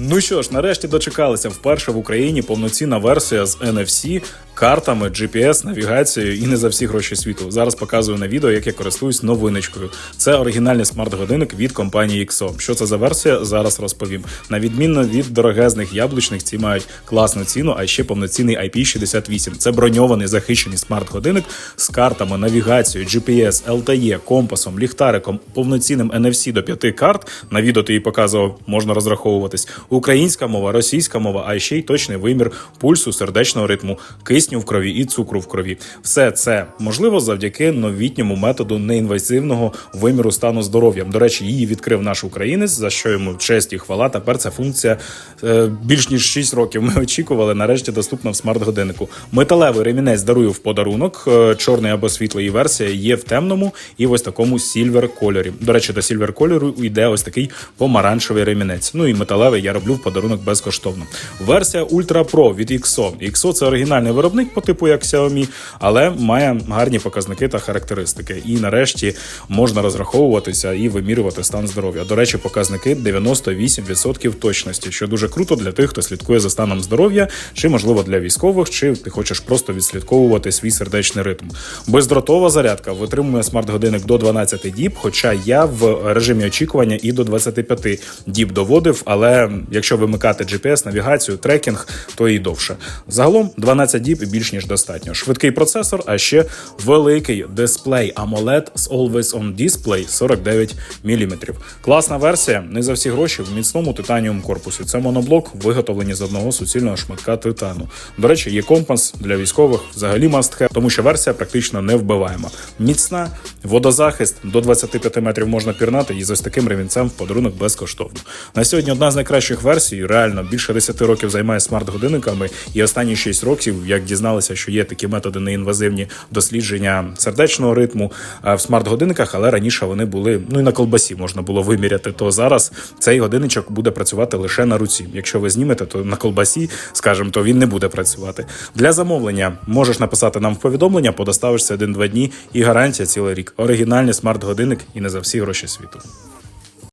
Ну що ж, нарешті дочекалися. Вперше в Україні повноцінна версія з NFC, картами, GPS, навігацією і не за всі гроші світу. Зараз показую на відео, як я користуюсь новиночкою. Це оригінальний смарт-годинник від компанії XO. Що це за версія? Зараз розповім. На відмінно від дорогезних яблучних, ці мають класну ціну, а ще повноцінний IP68. Це броньований захищений смарт-годинник з картами, навігацією, GPS, LTE, компасом, ліхтариком, повноцінним NFC до 5 карт. На відео ти її показував, можна розраховуватись. Українська мова, російська мова, а ще й точний вимір пульсу, сердечного ритму, кисню в крові і цукру в крові. Все це можливо завдяки новітньому методу неінвазивного виміру стану здоров'я. До речі, її відкрив наш українець, за що йому честь і хвала. Тепер ця функція е, більш ніж 6 років. Ми очікували. Нарешті доступна в смарт-годиннику. Металевий ремінець дарую в подарунок. Е, Чорний або світлої версія є в темному і ось такому сільвер кольорі. До речі, до сільвер кольору йде ось такий помаранчевий ремінець. Ну і металевий я роблю в подарунок безкоштовно. Версія Ultra Pro від XO. XO – це оригінальний виробник по типу як Xiaomi, але має гарні показники та характеристики. І нарешті можна розраховуватися і вимірювати стан здоров'я. До речі, показники 98% точності, що дуже круто для тих, хто слідкує за станом здоров'я, чи можливо для військових, чи ти хочеш просто відслідковувати свій сердечний ритм. Бездротова зарядка витримує смарт-годинник до 12 діб, хоча я в режимі очікування і до 25 діб доводив, але якщо вимикати GPS, навігацію, трекінг, то і довше. Загалом 12 діб більш ніж достатньо. Швидкий процесор, а ще великий дисплей AMOLED з Always On Display 49 мм. Класна версія, не за всі гроші в міцному титаніум корпусі. Це моноблок, виготовлені з одного суцільного шматка титану. До речі, є компас для військових, взагалі have, тому що версія практично не вбиваєма. Міцна, водозахист до 25 метрів можна пірнати і з ось таким ремінцем в подарунок безкоштовно. На сьогодні одна з найкращих версій. Реально більше 10 років займає смарт-годинниками, і останні 6 років, як дізналися, що є такі методи неінвазивні дослідження сердечного ритму е, в смарт-годинниках, але раніше вони були ну і на колбасі можна було виміряти. То зараз цей годинничок буде працювати лише на руці. Якщо ви знімете, то на колбасі, скажімо, то він не буде працювати. Для замовлення можеш написати нам в повідомлення, подоставишся один-два дні і гарантія цілий рік. Оригінальний смарт-годинник і не за всі гроші світу.